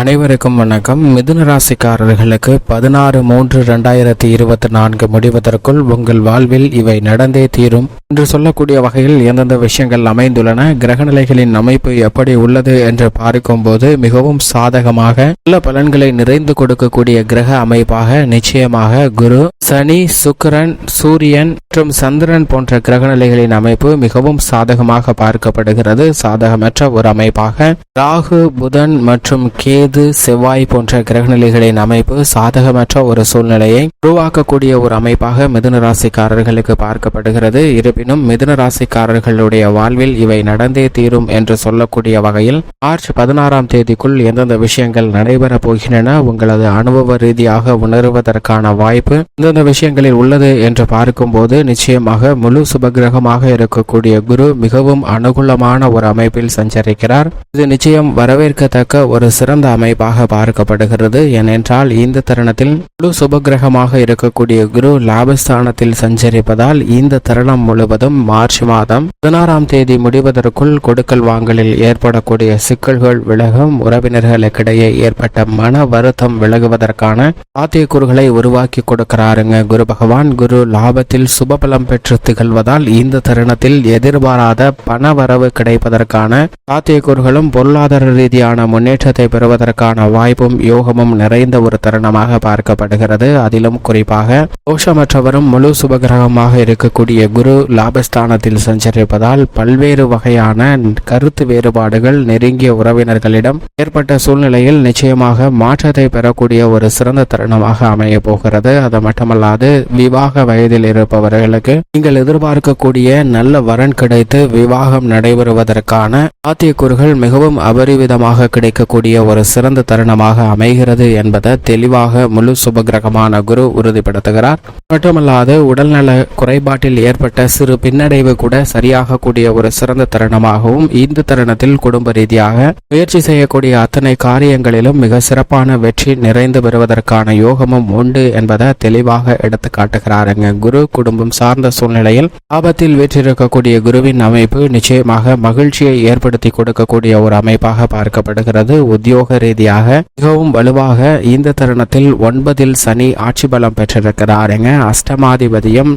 அனைவருக்கும் வணக்கம். மிதுன ராசிக்காரர்களுக்கு பதினாறு மூன்று ரெண்டாயிரத்தி இருபத்தி நான்கு முடிவதற்குள் உங்கள் வாழ்வில் இவை நடந்தே தீரும். என்று சொல்லக்கூடிய வகையில் எந்தெந்த விஷயங்கள் அமைந்துள்ளன கிரகநிலைகளின் அமைப்பு எப்படி உள்ளது என்று பார்க்கும்போது மிகவும் சாதகமாக நல்ல பலன்களை நிறைந்து கொடுக்கக்கூடிய கிரக அமைப்பாக நிச்சயமாக குரு சனி சுக்கரன் சூரியன் மற்றும் சந்திரன் போன்ற கிரகநிலைகளின் அமைப்பு மிகவும் சாதகமாக பார்க்கப்படுகிறது. சாதகமற்ற ஒரு அமைப்பாக ராகு புதன் மற்றும் கே கேது செவ்வாய் போன்ற கிரகநிலைகளின் அமைப்பு சாதகமற்ற ஒரு சூழ்நிலையை உருவாக்கக்கூடிய ஒரு அமைப்பாக மிதுன ராசிக்காரர்களுக்கு பார்க்கப்படுகிறது. இருப்பினும் மிதுன ராசிக்காரர்களுடைய வாழ்வில் இவை நடந்தே தீரும் என்று சொல்லக்கூடிய வகையில் மார்ச் பதினாறாம் தேதிக்குள் எந்தெந்த விஷயங்கள் நடைபெறப் போகின்றன உங்களது அனுபவ ரீதியாக உணருவதற்கான வாய்ப்பு எந்தெந்த விஷயங்களில் உள்ளது என்று பார்க்கும்போது நிச்சயமாக முழு சுபகிரகமாக இருக்கக்கூடிய குரு மிகவும் அனுகூலமான ஒரு அமைப்பில் சஞ்சரிக்கிறார். இது நிச்சயம் வரவேற்கத்தக்க ஒரு சிறந்த அமைப்பாக பார்க்கப்படுகிறது. ஏனென்றால் இந்த தருணத்தில் முழு சுபகிரகமாக இருக்கக்கூடிய குரு லாபஸ்தானத்தில் சஞ்சரிப்பதால் இந்த தருணம் முழுவதும் மார்ச் மாதம் பதினாறாம் தேதி முடிவதற்குள் கொடுக்கல் வாங்கலில் ஏற்படக்கூடிய சிக்கல்கள் விலகும் உறவினர்களுக்கிடையே ஏற்பட்ட மன வருத்தம் விலகுவதற்கான சாத்தியக்கூறுகளை உருவாக்கி கொடுக்கிறாருங்க குரு பகவான். குரு லாபத்தில் சுபபலம் பெற்று திகழ்வதால் இந்த தருணத்தில் எதிர்பாராத பண வரவு கிடைப்பதற்கான சாத்தியக்கூறுகளும் பொருளாதார ரீதியான முன்னேற்றத்தை பெறுவதற்கான வாய்ப்பும் யோகமும் நிறைந்த ஒரு தருணமாக பார்க்கப்படுகிறது. அதிலும் குறிப்பாக தோஷமற்றவரும் முழு சுபகிரகமாக இருக்கக்கூடிய குரு லாபஸ்தானத்தில் சஞ்சரிப்பதால் பல்வேறு வகையான கருத்து வேறுபாடுகள் நெருங்கிய உறவினர்களிடம் ஏற்பட்ட சூழ்நிலையில் நிச்சயமாக மாற்றத்தை பெறக்கூடிய ஒரு சிறந்த தருணமாக அமைய போகிறது. அது மட்டுமல்லாது விவாக வயதில் இருப்பவர்களுக்கு நீங்கள் எதிர்பார்க்கக்கூடிய நல்ல வரன் கிடைத்து விவாகம் நடைபெறுவதற்கான சாத்தியக்கூறுகள் மிகவும் அபரிவிதமாக கிடைக்கக்கூடிய ஒரு சிறந்த தருணமாக அமைகிறது என்பதை தெளிவாக முழு சுபகிரகமான குரு உறுதிப்படுத்துகிறார். மட்டுமல்லாது உடல்நல குறைபாட்டில் ஏற்பட்ட சிறு பின்னடைவு கூட சரியாகக்கூடிய ஒரு சிறந்த தருணமாகவும் இந்த தருணத்தில் குடும்ப ரீதியாக முயற்சி செய்யக்கூடிய அத்தனை காரியங்களிலும் மிக சிறப்பான வெற்றி நிறைந்து பெறுவதற்கான யோகமும் உண்டு என்பதை தெளிவாக எடுத்து காட்டுகிறாருங்க. குரு குடும்பம் சார்ந்த சூழ்நிலையில் ஆபத்தில் வீற்றிருக்கக்கூடிய குருவின் அமைப்பு நிச்சயமாக மகிழ்ச்சியை ஏற்படுத்தி கொடுக்கக்கூடிய ஒரு அமைப்பாக பார்க்கப்படுகிறது. உத்தியோக ரீதியாக மிகவும் வலுவாக இந்த தருணத்தில் ஒன்பதில் சனி ஆட்சி பலம் பெற்றிருக்கிறாருங்க அஷ்டமாதிபதியும்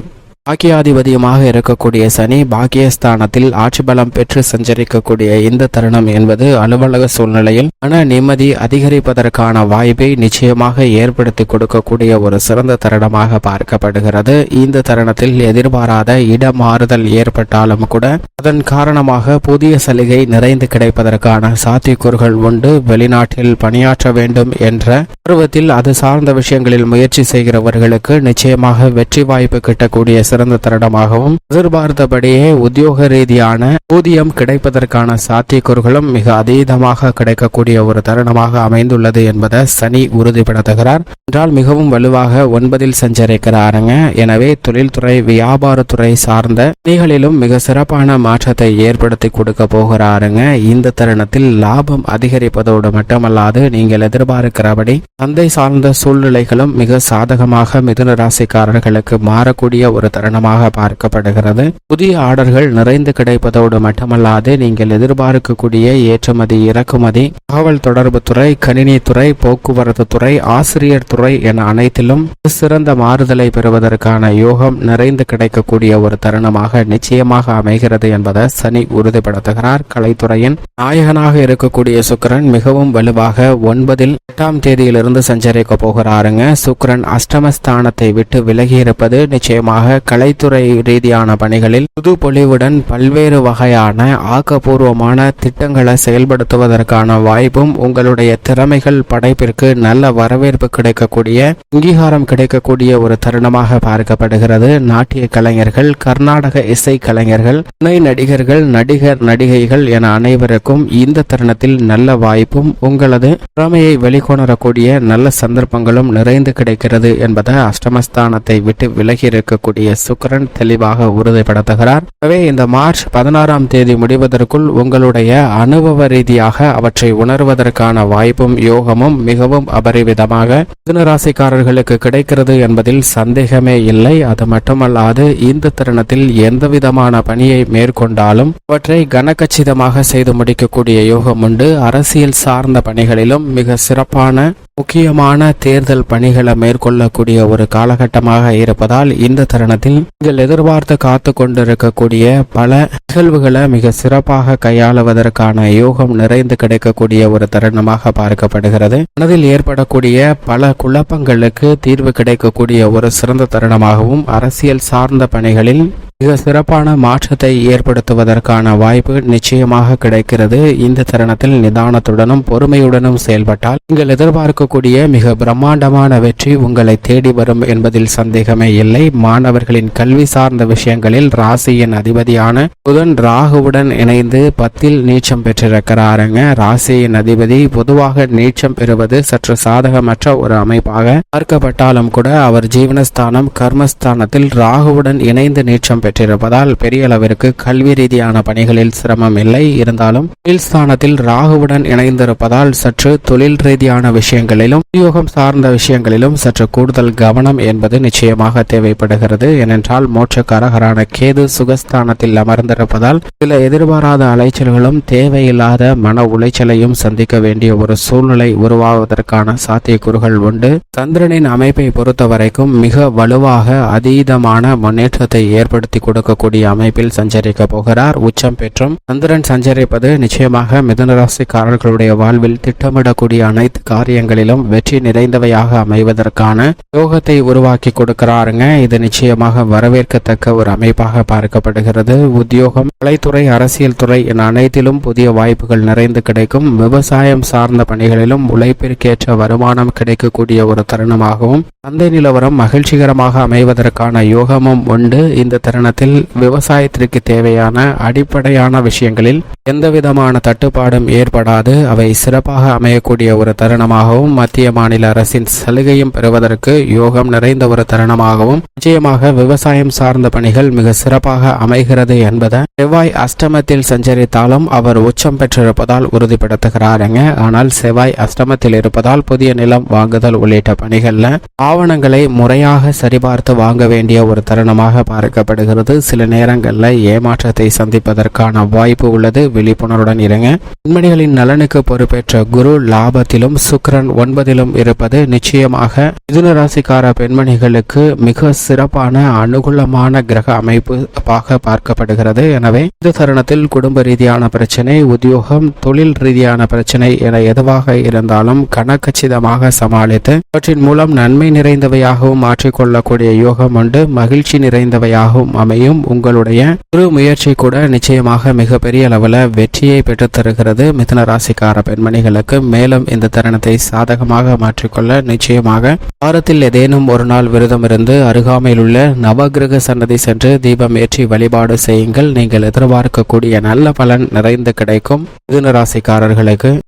பாக்கியாதிபதியுமாக இருக்கக்கூடிய சனி பாக்கியஸ்தானத்தில் ஆட்சி பலம் பெற்று சஞ்சரிக்கக்கூடிய இந்த தருணம் என்பது அலுவலக சூழ்நிலையில் மன நிம்மதி அதிகரிப்பதற்கான வாய்ப்பை நிச்சயமாக ஏற்படுத்தி கொடுக்கக்கூடிய ஒரு சிறந்த தருணமாக பார்க்கப்படுகிறது. இந்த தருணத்தில் எதிர்பாராத இடமாறுதல் ஏற்பட்டாலும் கூட அதன் காரணமாக புதிய சலுகை நிறைந்து கிடைப்பதற்கான சாத்தியக்கூறுகள் உண்டு. வெளிநாட்டில் பணியாற்ற வேண்டும் என்ற பருவத்தில் அது சார்ந்த விஷயங்களில் முயற்சி செய்கிறவர்களுக்கு நிச்சயமாக வெற்றி வாய்ப்பு கிட்டக்கூடிய சிறந்த தருணமாகவும் எதிர்பார்த்தபடியே உத்தியோக ரீதியான ஊதியம் கிடைப்பதற்கான சாத்தியக்கூறுகளும் மிக அதீதமாக கிடைக்கக்கூடிய ஒரு தருணமாக அமைந்துள்ளது என்பதை சனி உறுதிப்படுத்துகிறார். என்றால் மிகவும் வலுவாக ஒன்பதில் சஞ்சரிக்கிறாருங்க. எனவே தொழில்துறை வியாபாரத்துறை சார்ந்த பணிகளிலும் மிக சிறப்பான மாற்றத்தை ஏற்படுத்தி கொடுக்க போகிறாருங்க. இந்த தருணத்தில் லாபம் அதிகரிப்பதோடு மட்டுமல்லாது நீங்கள் எதிர்பார்க்கிறபடி சந்தை சார்ந்த சூழ்நிலைகளும் மிக சாதகமாக மிதுன ராசிக்காரர்களுக்கு மாறக்கூடிய ஒரு தருணமாக பார்க்கப்படுகிறது. புதிய ஆர்டர்கள் நிறைந்து கிடைப்பதோடு மட்டுமல்லாது நீங்கள் எதிர்பார்க்கக்கூடிய ஏற்றுமதி இறக்குமதி தகவல் தொடர்பு துறை கணினித்துறை போக்குவரத்து துறை ஆசிரியர் துறை என அனைத்திலும் சிறந்த மாறுதலை பெறுவதற்கான யோகம் நிறைந்து கிடைக்கக்கூடிய ஒரு தருணமாக நிச்சயமாக அமைகிறது என்பதை சனி உறுதிப்படுத்துகிறார். கலைத்துறையின் நாயகனாக இருக்கக்கூடிய சுக்கிரன் மிகவும் வலுவாக ஒன்பதில் எட்டாம் தேதியிலிருந்து சஞ்சரிக்க போகிறாருங்க. சுக்கிரன் அஷ்டமஸ்தானத்தை விட்டு விலகி இருப்பது நிச்சயமாக கலைத்துறை ரீதியான பணிகளில் புது பொலிவுடன் பல்வேறு வகையான ஆக்கப்பூர்வமான திட்டங்களை செயல்படுத்துவதற்கான வாய்ப்பும் உங்களுடைய திறமைகள் படைப்பிற்கு நல்ல வரவேற்பு கிடைக்கக்கூடிய அங்கீகாரம் கிடைக்கக்கூடிய ஒரு தருணமாக பார்க்கப்படுகிறது. நாட்டிய கலைஞர்கள் கர்நாடக இசை கலைஞர்கள் துணை நடிகர்கள் நடிகர் நடிகைகள் என அனைவருக்கும் இந்த தருணத்தில் நல்ல வாய்ப்பும் உங்களது திறமையை வெளிக்கொணரக்கூடிய நல்ல சந்தர்ப்பங்களும் நிறைந்து கிடைக்கிறது என்பதை அஷ்டமஸ்தானத்தை விட்டு விலகி இருக்கக்கூடிய சுக்கிரன் தெளிவாக உறுதிப்படுத்துகிறார். எனவே இந்த மார்ச் பதினாறாம் தேதி முடிவதற்குள் உங்களுடைய அனுபவ ரீதியாக அவற்றை உணர்வதற்கான வாய்ப்பும் யோகமும் மிகவும் அபரிவிதமாக மிதுனராசிக்காரர்களுக்கு கிடைக்கிறது என்பதில் சந்தேகமே இல்லை. அது மட்டுமல்லாது இந்த தருணத்தில் எந்த விதமான பணியை மேற்கொண்டாலும் அவற்றை கனக்கச்சிதமாக செய்து முடிக்கக்கூடிய யோகம் உண்டு அரசியல் சார்ந்த பணிகளிலும் மிக சிறப்பான முக்கியமான தேர்தல் பணிகளை மேற்கொள்ளக்கூடிய ஒரு காலகட்டமாக இருப்பதால் இந்த தருணத்தில் நீங்கள் எதிர்பார்த்து காத்து கொண்டிருக்கக்கூடிய பல நிகழ்வுகளை மிக சிறப்பாக கையாளுவதற்கான யோகம் நிறைந்து கிடைக்கக்கூடிய ஒரு தருணமாக பார்க்கப்படுகிறது. மனதில் ஏற்படக்கூடிய பல குழப்பங்களுக்கு தீர்வு கிடைக்கக்கூடிய ஒரு சிறந்த தருணமாகவும் அரசியல் சார்ந்த பணிகளில் மிக சிறப்பான மாற்றத்தை ஏற்படுத்துவதற்கான வாய்ப்பு நிச்சயமாக கிடைக்கிறது. இந்த தருணத்தில் நிதானத்துடனும் பொறுமையுடனும் செயல்பட்டால் நீங்கள் எதிர்பார்க்கக்கூடிய மிக பிரம்மாண்டமான வெற்றி உங்களை தேடி வரும் என்பதில் சந்தேகமே இல்லை. மாணவர்களின் கல்வி சார்ந்த விஷயங்களில் ராசியின் அதிபதியான புதன் ராகுவுடன் இணைந்து பத்தில் நீச்சம் பெற்றிருக்கிறாருங்க. ராசியின் அதிபதி பொதுவாக நீச்சம் பெறுவது சற்று சாதகமற்ற ஒரு அமைப்பாக பார்க்கப்பட்டாலும் கூட அவர் ஜீவனஸ்தானம் கர்மஸ்தானத்தில் ராகுவுடன் இணைந்து நீச்சம் பெற்றிருப்பதால் பெரிய அளவிற்கு கல்வி ரீதியான பணிகளில் சிரமம் இல்லை. இருந்தாலும் தொழில் ஸ்தானத்தில் ராகுவுடன் இணைந்திருப்பதால் சற்று தொழில் ரீதியான விஷயங்களிலும் உத்தியோகம் சார்ந்த விஷயங்களிலும் சற்று கூடுதல் கவனம் என்பது நிச்சயமாக தேவைப்படுகிறது. ஏனென்றால் மோட்சக்காரகரான கேது சுகஸ்தானத்தில் அமர்ந்திருப்பதால் சில எதிர்பாராத அலைச்சல்களும் தேவையில்லாத மன உளைச்சலையும் சந்திக்க வேண்டிய ஒரு சூழ்நிலை உருவாவதற்கான சாத்தியக்கூறுகள் உண்டு. சந்திரனின் அமைப்பை பொறுத்த வரைக்கும் மிக வலுவாக அதீதமான முன்னேற்றத்தை ஏற்படுத்தி கொடுக்கக்கூடிய அமைப்பில் சஞ்சரிக்க போகிறார். உச்சம் பெற்றும் சந்திரன் சஞ்சரிப்பது நிச்சயமாக மிதனராசிக்காரர்களுடைய வாழ்வில் திட்டமிடக்கூடிய அனைத்து காரியங்களிலும் வெற்றி நிறைந்தவையாக அமைவதற்கான யோகத்தை உருவாக்கி கொடுக்கிறாருங்க. இது நிச்சயமாக வரவேற்கத்தக்க ஒரு அமைப்பாக பார்க்கப்படுகிறது. உத்தியோகம் கலைத்துறை அரசியல் துறை என அனைத்திலும் புதிய வாய்ப்புகள் நிறைந்து கிடைக்கும். விவசாயம் சார்ந்த பணிகளிலும் உழைப்பிற்கேற்ற வருமானம் கிடைக்கக்கூடிய ஒரு தருணமாகவும் சந்தை நிலவரம் மகிழ்ச்சிகரமாக அமைவதற்கான யோகமும் உண்டு. இந்த தருணம் தருணத்தில் விவசாயத்திற்கு தேவையான அடிப்படையான விஷயங்களில் எந்தவிதமான தட்டுப்பாடும் ஏற்படாது. அவை சிறப்பாக அமையக்கூடிய ஒரு தருணமாகவும் மத்திய மாநில அரசின் சலுகையும் பெறுவதற்கு யோகம் நிறைந்த ஒரு தருணமாகவும் நிச்சயமாக விவசாயம் சார்ந்த பணிகள் மிக சிறப்பாக அமைகிறது என்பதை செவ்வாய் அஷ்டமத்தில் சஞ்சரித்தாலும் அவர் உச்சம் பெற்றிருப்பதால் உறுதிப்படுத்துகிறாருங்க ஆனால் செவ்வாய் அஷ்டமத்தில் இருப்பதால் புதிய நிலம் வாங்குதல் உள்ளிட்ட பணிகள்ல ஆவணங்களை முறையாக சரிபார்த்து வாங்க வேண்டிய ஒரு தருணமாக பார்க்கப்படுகிறது. வருவது சில நேரங்களில் ஏமாற்றத்தை சந்திப்பதற்கான வாய்ப்பு உள்ளது. விழிப்புணர்வுடன் இருங்க. பெண்மணிகளின் நலனுக்கு பொறுப்பேற்ற குரு லாபத்திலும் சுக்கரன் ஒன்பதிலும் இருப்பது நிச்சயமாக மிதுன ராசிக்கார பெண்மணிகளுக்கு மிக சிறப்பான அனுகூலமான கிரக அமைப்பு பார்க்கப்படுகிறது. எனவே இந்த தருணத்தில் குடும்ப ரீதியான பிரச்சனை உத்தியோகம் தொழில் ரீதியான பிரச்சனை என எதுவாக இருந்தாலும் கனக்கச்சிதமாக சமாளித்து அவற்றின் மூலம் நன்மை நிறைந்தவையாகவும் மாற்றிக்கொள்ளக்கூடிய யோகம் உண்டு. மகிழ்ச்சி நிறைந்தவையாகவும் அமையும். உங்களுடைய குரு முயற்சி கூட நிச்சயமாக மிகப்பெரிய அளவில் வெற்றியை பெற்றுத்தருகிறது. மிதன மிதுன ராசிக்கார பெண்மணிகளுக்கு மேலும் இந்த தருணத்தை சாதகமாக மாற்றிக்கொள்ள நிச்சயமாக வாரத்தில் ஏதேனும் ஒரு நாள் விரதம் இருந்து அருகாமையில் உள்ள நவகிரக சன்னதி சென்று தீபம் ஏற்றி வழிபாடு செய்யுங்கள். நீங்கள் எதிர்பார்க்கக்கூடிய நல்ல பலன் நிறைந்து கிடைக்கும். மிதுன ராசிக்காரர்களுக்கு